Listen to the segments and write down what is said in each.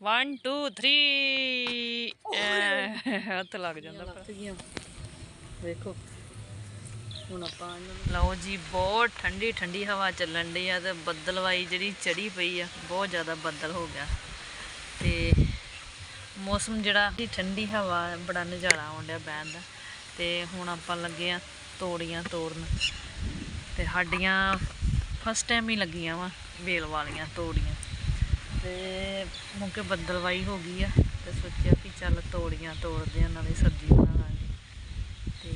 1 2 3 ਹੱਥ ਲੱਗ ਜਾਂਦਾ ਪਰ ਵੇਖੋ। ਹੁਣ ਆਪਾਂ ਇਹਨਾਂ ਲਓ ਜੀ ਬਹੁਤ ਠੰਡੀ ਠੰਡੀ ਹਵਾ ਚੱਲਣ ਡਈ ਆ ਤੇ ਬੱਦਲਵਾਈ ਜਿਹੜੀ ਚੜੀ ਪਈ ਆ ਬਹੁਤ ਜ਼ਿਆਦਾ ਬੱਦਲ ਹੋ ਗਿਆ। ਤੇ ਮੌਸਮ ਜਿਹੜਾ ਦੀ ਠੰਡੀ ਹਵਾ ਬੜਾ ਨਜ਼ਾਰਾ ਆਉਣ ਡਿਆ ਬਹਿਣ ਦਾ। ਤੇ ਹੁਣ ਆਪਾਂ ਲੱਗੇ ਆ ਤੋੜੀਆਂ ਤੋੜਨ। ਤੇ ਸਾਡੀਆਂ ਫਸਟ ਟਾਈਮ ਹੀ ਲੱਗੀਆਂ ਵਾ ਵੇਲ ਵਾਲੀਆਂ ਤੋੜੀਆਂ। ਤੇ ਮੁੰਕੇ ਬੱਦਲਵਾਈ ਹੋ ਗਈ ਆ ਤੇ ਸੋਚਿਆ ਵੀ ਚੱਲ ਤੋੜੀਆਂ ਤੋੜਦੇ ਆ, ਨਾਲੇ ਸਬਜ਼ੀ ਬਣਾ ਲਾਂਗੇ ਤੇ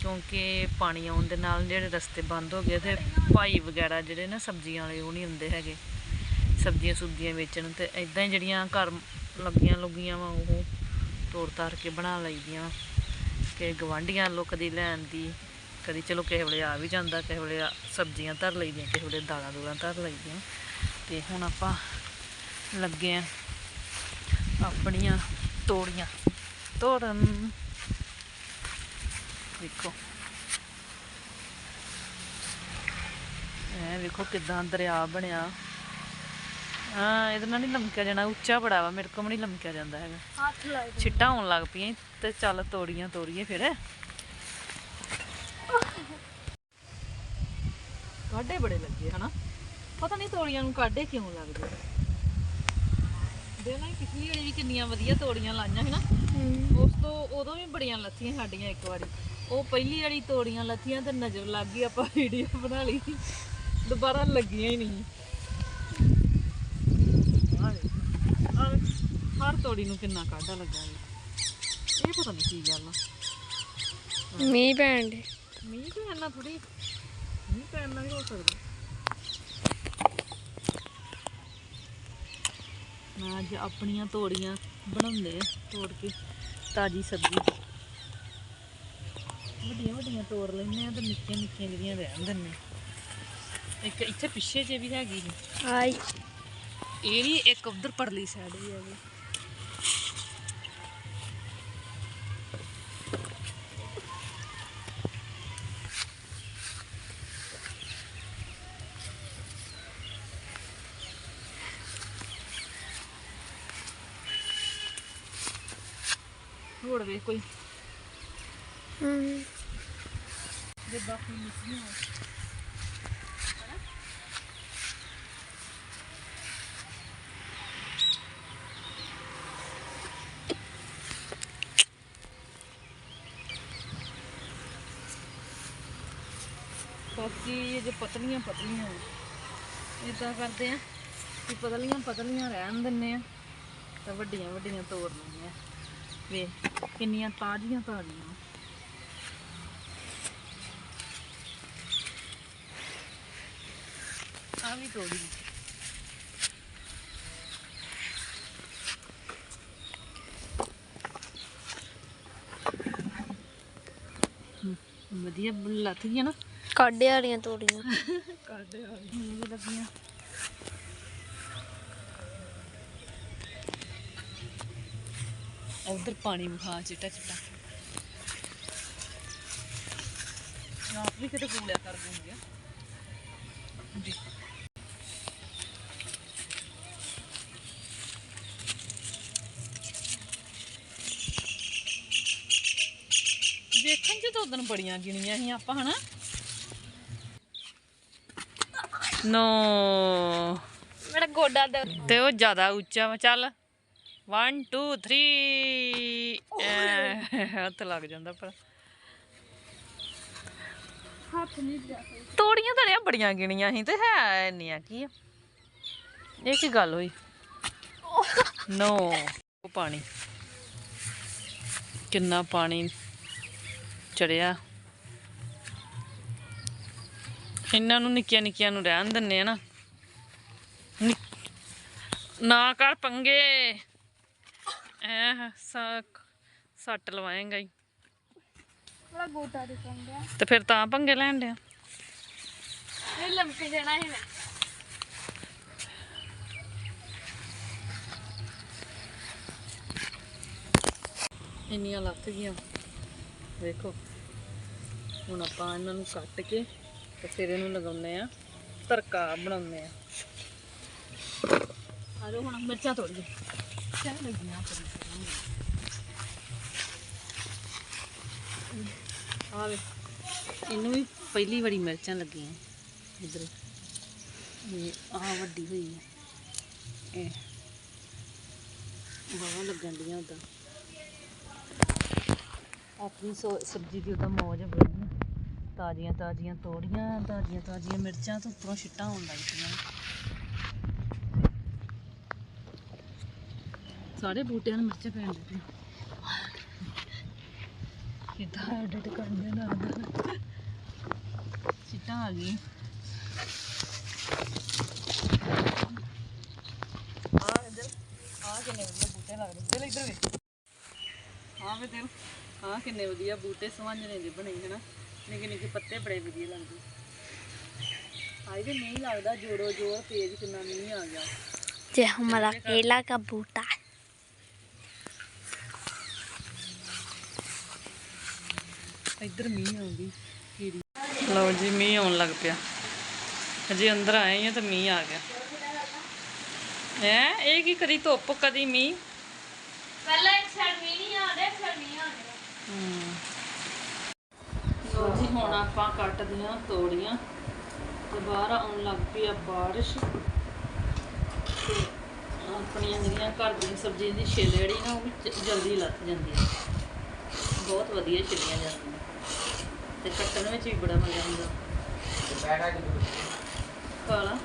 ਕਿਉਂਕਿ ਪਾਣੀ ਆਉਣ ਦੇ ਨਾਲ ਜਿਹੜੇ ਰਸਤੇ ਬੰਦ ਹੋ ਗਏ, ਤੇ ਭਾਈ ਵਗੈਰਾ ਜਿਹੜੇ ਨਾ ਸਬਜ਼ੀਆਂ ਵਾਲੇ, ਉਹ ਨਹੀਂ ਹੁੰਦੇ ਹੈਗੇ। ਸਬਜ਼ੀਆਂ ਸੁਬਜ਼ੀਆਂ ਵੇਚਣ ਤੇ ਇਦਾਂ ਹੀ ਜਿਹੜੀਆਂ ਘਰ ਲੱਗੀਆਂ ਲੁਗੀਆਂ ਵਾ, ਉਹ ਤੋੜ ਤਾਰ ਕੇ ਬਣਾ ਲਈਦੀਆਂ। ਕਿ ਗਵਾਂਢੀਆਂ ਲੋ ਕਦੀ ਲੈਣ ਦੀ, ਕਦੀ ਚਲੋ ਕਿਸੇ ਵੇਲੇ ਆ ਵੀ ਜਾਂਦਾ, ਕਿਸੇ ਵੇਲੇ ਸਬਜ਼ੀਆਂ ਧਰ ਲਈਦੀਆਂ, ਕਿਸੇ ਵੇਲੇ ਦਾਲਾਂ ਦੂਲਾਂ ਧਰ ਲਈਦੀਆਂ ਤੇ ਹੁਣ ਆਪਾਂ ਲੱਗੇ ਆ ਆਪਣੀਆਂ ਤੋੜੀਆਂ। ਤੋੜਨ। ਵੇਖੋ। ਇਹ ਵੇਖੋ ਕਿਦਾਂ ਦਰਿਆ ਬਣਿਆ। ਹਾਂ ਇਹਦੇ ਨਾਲ ਨਹੀਂ ਲਮਕਿਆ ਜਾਣਾ ਉੱਚਾ ਬੜਾ ਵਾ ਮੇਰੇ ਕੋਲ ਨਹੀਂ ਲਮਕਿਆ ਜਾਂਦਾ ਹੈਗਾ। ਹੱਥ ਲਾਏ ਛਿੱਟਾਂ ਆਉਣ ਲੱਗ ਪਈਆਂ ਤੇ ਚੱਲ ਤੋੜੀਆਂ ਤੋੜੀਏ ਫਿਰ। ਕਾਡੇ ਬੜੇ ਲੱਗੇ ਹਨਾ? ਪਤਾ ਨਹੀਂ ਤੋੜੀਆਂ ਨੂੰ ਕਾਡੇ ਕਿਉਂ ਲੱਗਦੇ ਦੇ ਨਾ ਪਿਛਲੀ ਵਾਰੀ ਵੀ ਕਿੰਨੀਆਂ ਵਧੀਆ ਤੋੜੀਆਂ ਲਾਈਆਂ ਸੀ ਨਾ। ਉਸ ਤੋਂ ਉਦੋਂ ਵੀ ਬੜੀਆਂ ਲੱਥੀਆਂ ਸਾਡੀਆਂ ਇੱਕ ਵਾਰੀ। ਉਹ ਪਹਿਲੀ ਵਾਲੀ ਤੋੜੀਆਂ ਲੱਥੀਆਂ ਤੇ ਨਜ਼ਰ ਲੱਗ ਗਈ ਆਪਾਂ ਵੀਡੀਓ ਬਣਾ ਲਈ। ਦੁਬਾਰਾ ਲੱਗੀਆਂ ਹੀ ਨਹੀਂ। ਹਰ ਤੋੜੀ ਨੂੰ ਕਿੰਨਾ ਕਾਢਾ ਲੱਗਾ ਇਹ ਪਤਾ ਨਹੀਂ ਕੀ ਗੱਲ ਆ। ਮੀਂਹ ਪੈਣ ਦੇ ਮੀਂਹ ਪੈਣ ਨਾਲ ਥੋੜੀ ਮੀਂਹ ਪੈਣ ਨਾਲ ਹੋ ਸਕਦਾ। ਨਾ ਅੱਜ ਆਪਣੀਆਂ ਤੋੜੀਆਂ ਬਣਾਉਂਦੇ ਆ ਤੋੜ ਕੇ ਤਾਜੀ ਸਬਜ਼ੀ। ਵੱਡੀਆਂ ਵੱਡੀਆਂ ਤੋੜ ਲੈਂਦੇ ਆ ਤੇ ਨਿੱਕੀਆਂ ਨਿੱਕੀਆਂ ਜਿਹੜੀਆਂ ਰਹਿਣ ਦਿੰਦੇ ਇੱਕ ਇੱਥੇ ਪਿੱਛੇ ਜੇ ਵੀ ਹੈਗੀ ਆਈ। ਇਹ ਨਹੀਂ ਇੱਕ ਉਧਰ ਪਰਲੀ ਸਾਈਡ ਵੀ ਹੈਗੀ। ਹੋਰ ਵੇ ਕੋਈ। ਹਮ। ਜਿੱਦਾਂ ਕੋਈ ਨਿਕਲੀ ਹੋ ਬਾਕੀ ਇਹ ਜੇ ਪਤਲੀਆਂ ਪਤਲੀਆਂ ਇਦਾਂ ਕਰਦੇ ਆ ਕਿ ਪਤਲੀਆਂ ਪਤਲੀਆਂ ਰਹਿਣ ਦਿੰਨੇ ਆ ਤਾਂ ਵੱਡੀਆਂ ਵੱਡੀਆਂ ਤੋੜ ਲੈਂਦੇ ਆ। ਵੇ ਕਿੰਨੀਆਂ ਤਾਜ਼ੀਆਂ ਤਾਜ਼ੀਆਂ। ਆ ਵੀ ਤੋੜੀ। ਵਧੀਆ ਲੱਥ ਗਈਆਂ ਨਾ। ਕਾਡੇ ਵਾਲੀਆਂ ਤੋੜੀਆਂ। ਕਰਦੇ ਆ ਵੀ ਲੱਗੀਆਂ। ਉਧਰ ਪਾਣੀ ਵਿਖਾ ਚਿੱਟਾ ਚਿੱਟਾ। ਆਪ ਵੀ ਕਿਤੇ ਕਰ ਦੂੰਗੀ ਜੀ। ਵੇਖਣ ਚ ਤਾਂ ਉਦੋਂ ਬੜੀਆਂ ਗਿਣੀਆਂ ਸੀ ਆਪਾਂ ਹਨਾ? ਨੋ। ਮੇਰਾ ਗੋਡਾ ਤੇ ਉਹ ਜ਼ਿਆਦਾ ਉੱਚਾ ਚੱਲ। 1 2 3 ਹੱਥ ਲੱਗ ਜਾਂਦਾ ਪਰ। ਹੱਥ ਨਹੀਂ ਜਾ ਤੋੜੀਆਂ ਤਾਂ ਬੜੀਆਂ ਗਿਣੀਆਂ ਸੀ ਤੇ ਹੈ ਇੰਨੀਆਂ ਕੀ ਆ? ਇਹ ਕੀ ਗੱਲ ਹੋਈ? ਨੋ। ਉਹ ਪਾਣੀ। ਕਿੰਨਾ ਪਾਣੀ ਚੜਿਆ? ਇਹਨਾਂ ਨੂੰ ਨਿੱਕੀਆਂ ਨਿੱਕੀਆਂ ਨੂੰ ਰਹਿਣ ਦਿੰਨੇ ਆ ਨਿ- ਨਾ ਕਰ ਪੰਗੇ। ਐ ਸੱਟ ਲਵਾਏਗਾ ਹੀ ਮੇਰਾ ਗੋਡਾ ਦੇ ਕੰਗਾ ਤੇ ਫਿਰ ਤਾਂ ਪੰਗੇ ਲੈਣ ਡਿਆ। ਇਹ ਲੰਪੀ ਦੇਣਾ ਹੈ ਇੰਨੀਆਂ ਲੱਥ ਗਈਆਂ। ਵੇਖੋ ਹੁਣ ਆਪਾਂ ਇਹਨਾਂ ਨੂੰ ਕੱਟ ਕੇ ਤੇ ਫਿਰ ਇਹਨੂੰ ਲਗਾਉਨੇ ਆ ਤੜਕਾ ਬਣਾਉਨੇ ਆ ਆ ਜਾਓ ਹੁਣ ਮਿਰਚਾਂ ਤੋੜ ਗਏ ਲੱਗੀਆਂ ਆ ਵੇ ਇਹਨੂੰ ਵੀ ਪਹਿਲੀ ਵਾਰੀ ਮਿਰਚਾਂ ਲੱਗੀਆਂ, ਇਧਰ। ਇਹ ਆ ਵੱਡੀ ਹੋਈ ਹੈ ਇਹ ਬਾਹਾਂ ਲੱਗਣ ਡੀਆਂ ਉਦਾਂ ਆਪਣੀ ਸੋ- ਸਬਜ਼ੀ ਦੀ ਉਦਾਂ ਮੌਜ ਬੜੀ ਤਾਜ਼ੀਆਂ ਤਾਜ਼ੀਆਂ ਤੋੜੀਆਂ ਤਾਜ਼ੀਆਂ ਤਾਜ਼ੀਆਂ ਮਿਰਚਾਂ ਤੋਂ ਉੱਪਰੋਂ ਛਿੱਟਾਂ ਹੋਣ ਲੱਗ ਪਈਆਂ। ਸਾਰੇ ਬੂਟਿਆਂ ਨੂੰ ਮਿਰਚਾਂ ਪੈਣ ਲੱਗ ਪਈਆਂ ਕਿੱਦਾਂ ਐਡਿਟ ਕਰਦੇ ਨਾ ਛਿੱਟਾਂ ਆ ਗਈਆਂ ਆ ਇੱਧਰ ਆ ਕਿੰਨੇ ਵਧੀਆ ਬੂਟੇ ਲੱਗਦੇ ਦਿਲ ਇੱਧਰ ਵੇ ਹਾਂ ਵੇ ਦਿਲ ਹਾਂ ਕਿੰਨੇ ਵਧੀਆ ਬੂਟੇ ਸਵਾਂਜਣੇ ਦੇ ਬਣੇ ਹਨਾ ਨਿੱਕੇ ਨਿੱਕੇ ਪੱਤੇ ਬੜੇ ਵਧੀਆ ਲੱਗਦੇ ਆਈ ਵੀ ਨਹੀਂ ਲੱਗਦਾ ਜੋਰੋ ਜੋਰ ਤੇਜ਼ ਕਿੰਨਾ ਮੀਂਹ ਆ ਗਿਆ ये हमारा केला का बूटा है ਇੱਧਰ ਮੀਂਹ ਆਉਂਦੀ ਕੀੜੀ ਲਓ ਜੀ ਮੀਂਹ ਆਉਣ ਲੱਗ ਪਿਆ। ਅਜੇ ਅੰਦਰ ਆਏ ਆ ਤਾਂ ਮੀਂਹ ਆ ਗਿਆ। ਹੈ ਇਹ ਕੀ ਕਦੀ ਧੁੱਪ ਕਦੀ ਮੀਂਹ? ਪਹਿਲਾਂ ਇੱਕ ਸਾਈਡ ਮੀਂਹ ਨਹੀਂ ਆਉਂਦਾ ਇੱਕ ਸਾਈਡ ਮੀਂਹ ਆਉਂਦਾ ਲੋ ਜੀ ਹੁਣ ਆਪਾਂ ਕੱਟਦੇ ਹਾਂ ਤੋੜੀਆਂ ਤੇ ਬਾਹਰ ਆਉਣ ਲੱਗ ਪਈ ਆ بارش ਆਪਣੀਆਂ ਜਿਹੜੀਆਂ ਘਰ ਦੀਆਂ ਸਬਜ਼ੀਆਂ ਦੀ ਛਿੱਲ ਜਿਹੜੀ ਨਾ ਉਹ ਵੀ ਜਲਦੀ ਲੱਤ ਜਾਂਦੀ ਹੈ ਬਹੁਤ ਵਧੀਆ ਛਿੱਲੀਆਂ ਜਾਂਦੀਆਂ। ਤੇ ਕੱਟਣ ਵਿੱਚ ਵੀ ਬੜਾ ਮਜ਼ਾ ਆਉਂਦਾ। ਕਾਲਾ।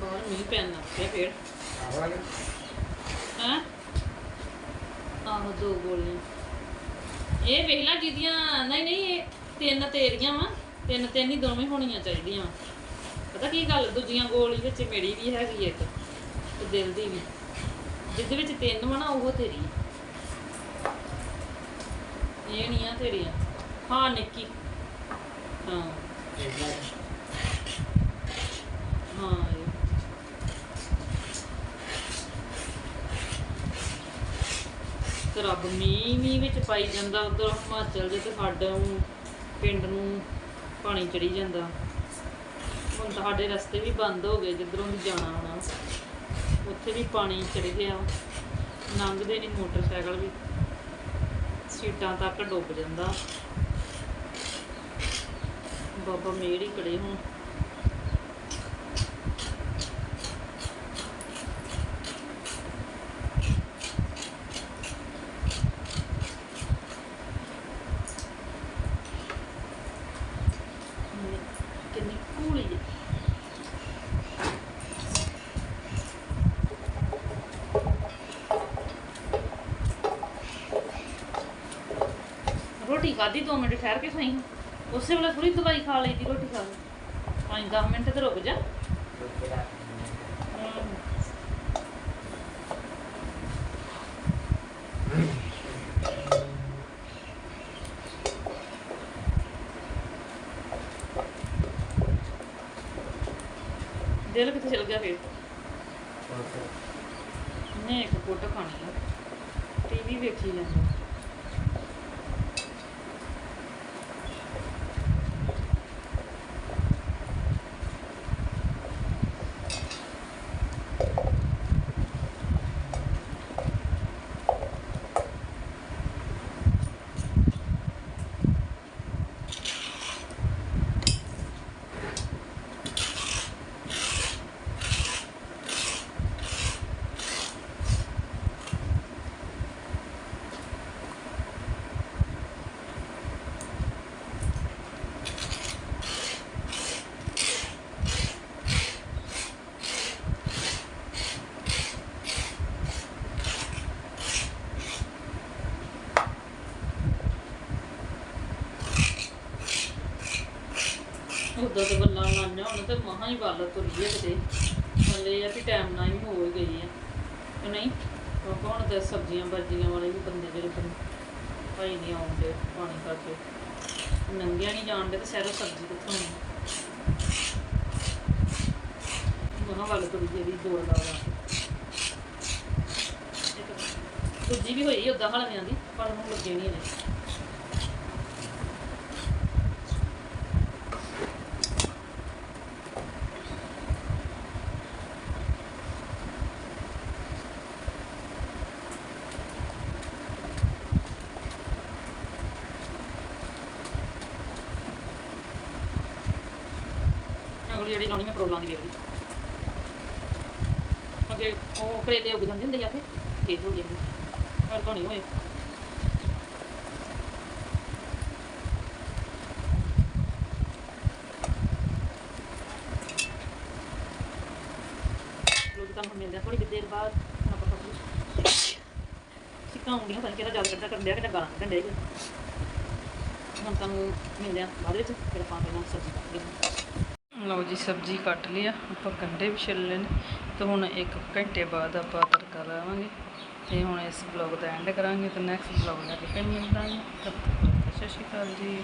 ਬਾਹਰ ਮੀਂਹ ਪੈਣ ਲੱਗ ਪਿਆ ਫੇਰ। ਹੈਂ? ਆਹੋ ਦੋ ਗੋਲੀਆਂ। ਇਹ ਵੇਖ ਲੈ ਜਿਹਦੀਆਂ ਨਹੀਂ ਨਹੀਂ ਇਹ ਤਿੰਨ ਤੇਰੀਆਂ ਵਾ। ਤਿੰਨ ਤਿੰਨ ਹੀ ਦੋਵੇਂ ਹੋਣੀਆਂ ਚਾਹੀਦੀਆਂ। ਪਤਾ ਕੀ ਗੱਲ? ਦੂਜੀਆਂ ਗੋਲੀ ਵਿੱਚ ਮੇਰੀ ਵੀ ਹੈਗੀ ਇੱਕ, ਤੇ ਦਿਲ ਦੀ ਵੀ। ਜਿਹਦੇ ਵਿੱਚ ਤਿੰਨ ਵਾ ਨਾ, ਉਹ ਤੇਰੀ ਇਹ ਨਹੀਂ ਆ ਤੇਰੀਆਂ ਹਾਂ, ਨਿੱਕੀ। ਹਾਂ। ਹਾਂ ਤੇ ਰੱਬ ਮੀਂਹ ਮੀਂਹ ਵਿੱਚ ਪਾਈ ਜਾਂਦਾ ਉਧਰ ਹਿਮਾਚਲ ਦੇ ਤੇ ਸਾਡੇ ਪਿੰਡ ਨੂੰ। ਪਾਣੀ ਚੜੀ ਜਾਂਦਾ। ਹੁਣ ਤਾਂ ਸਾਡੇ ਰਸਤੇ ਵੀ ਬੰਦ ਹੋ ਗਏ, ਜਿੱਧਰੋਂ ਵੀ ਜਾਣਾ ਆਉਣਾ ਉੱਥੇ ਵੀ ਪਾਣੀ ਚੜ ਗਿਆ। ਲੰਘਦੇ ਨਹੀਂ ਮੋਟਰਸਾਈਕਲ ਵੀ। ਸੀਟਾਂ ਤੱਕ ਡੁੱਬ ਜਾਂਦਾ। ਬਾਬਾ ਮੇੜ ਹੀ ਕੜੇ ਹੁਣ ਕਿੰਨੀ ਕੂਲੀ ਹੈ ਖਾਧੀ 2 ਮਿੰਟ ਠਹਿਰ ਕੇ ਖਾਈ। ਉਸੇ ਵੇਲੇ ਥੋੜੀ ਦਵਾਈ ਖਾ ਲਈ ਦੀ ਰੋਟੀ ਖਾ ਲਈ। 5-10 ਮਿੰਟ ਤੇ ਰੁਕ ਜਾ। ਦਿਲ ਕਿੱਥੇ ਚਲ ਗਿਆ ਫੇਰ? ਨੇ ਇੱਕ ਫੋਟੋ ਖਾਣੀ ਆ। ਟੀਵੀ ਵੇਖੀ ਜਾਂਦਾ। ਉਦੋਂ ਤੇ ਗੱਲਾਂ ਲਾਈਆਂ ਹੁਣ ਤੇ ਮਹਾ ਹੀ ਵੱਲ ਤੁਰੀ ਹੈ ਕਿਤੇ। ਹਲੇ ਆ ਵੀ ਟਾਈਮ ਨਾਲ ਹੀ ਹੋ ਗਈ ਆ। ਕਿ ਨਹੀਂ? ਕਿਉਂਕਿ ਹੁਣ ਤੇ ਸਬਜ਼ੀਆਂ ਬਰਜੀਆਂ ਵਾਲੇ ਵੀ ਬੰਦੇ ਜਿਹੜੇ ਭਾਈ ਨਹੀਂ ਆਉਂਦੇ ਪਾਣੀ ਕਰਕੇ ਨੰਗਿਆ ਨਹੀਂ ਜਾਣਦੇ ਤੇ ਸ਼ਹਿਰੋਂ ਸਬਜ਼ੀ ਕਿੱਥੋਂ ਆਉਣੀ? ਮਹਾ ਵੱਲ ਤੁਰੀ ਜਿਹੜੀ ਦੌੜ ਲਾ ਦੂਜੀ ਵੀ ਹੋਈ ਉਦਾਂ ਹਲਵਿਆਂ ਦੀ ਪਰ ਹੁਣ ਲੱਗੇ ਨਹੀਂ ਨੇ ਅਗਲੀ ਜਿਹੜੀ ਲਾਉਣੀ ਮੈਂ ਪਰੋਲਾਂ ਦੀ ਵੇਖਦੀ। ਅੱਗੇ ਉਹ ਕਰੇਲੇ ਉੱਗ ਜਾਂਦੇ ਹੁੰਦੇ ਆ ਤੇ ਤੇਜ਼ ਹੋ ਗਏ ਪਰ ਤੋਂ ਨਹੀਂ ਹੋਏ। ਲੋਕ ਤਾਂ ਹੁਣ ਮਿਲਦੇ ਆ ਥੋੜੀ ਦੇਰ ਬਾਅਦ ਹੁਣ ਆਪਾਂ ਪਤਾ ਸਿੱਕਾਂ ਉਂਗਲੀਆਂ ਤਾਂ ਕਿਹੜਾ ਜ਼ਿਆਦਾ ਕੱਢਾ ਕਰਨ ਡਿਆ ਕਿ ਗਾਲਾਂ ਕੱਢਣ ਡਿਆ ਹੁਣ ਤੁਹਾਨੂੰ ਮਿਲਦੇ ਆ ਬਾਅਦ ਵਿੱਚ, ਫਿਰ ਆਪਾਂ ਪਹਿਲਾਂ ਸਬਜ਼ੀ ਕੱਟਦੇ ਹਾਂ ਲਓ ਜੀ, ਸਬਜ਼ੀ ਕੱਟ ਲਈ ਆ। ਆਪਾਂ ਗੰਡੇ ਵੀ ਛਿੱਲ ਨੇ। ਤੇ ਹੁਣ ਇੱਕ ਘੰਟੇ ਬਾਅਦ ਆਪਾਂ ਤੜਕਾ ਲਾਵਾਂਗੇ ਤੇ ਹੁਣ ਇਸ ਬਲੌਗ ਦਾ ਐਂਡ ਕਰਾਂਗੇ ਤੇ ਨੈਕਸਟ ਬਲੌਗ ਲੈ ਕੇ ਫਿਰ ਮਿਲਦਾਂਗੇ ਤਦ ਤੱਕ ਸਤਿ ਸ਼੍ਰੀ ਅਕਾਲ ਜੀ।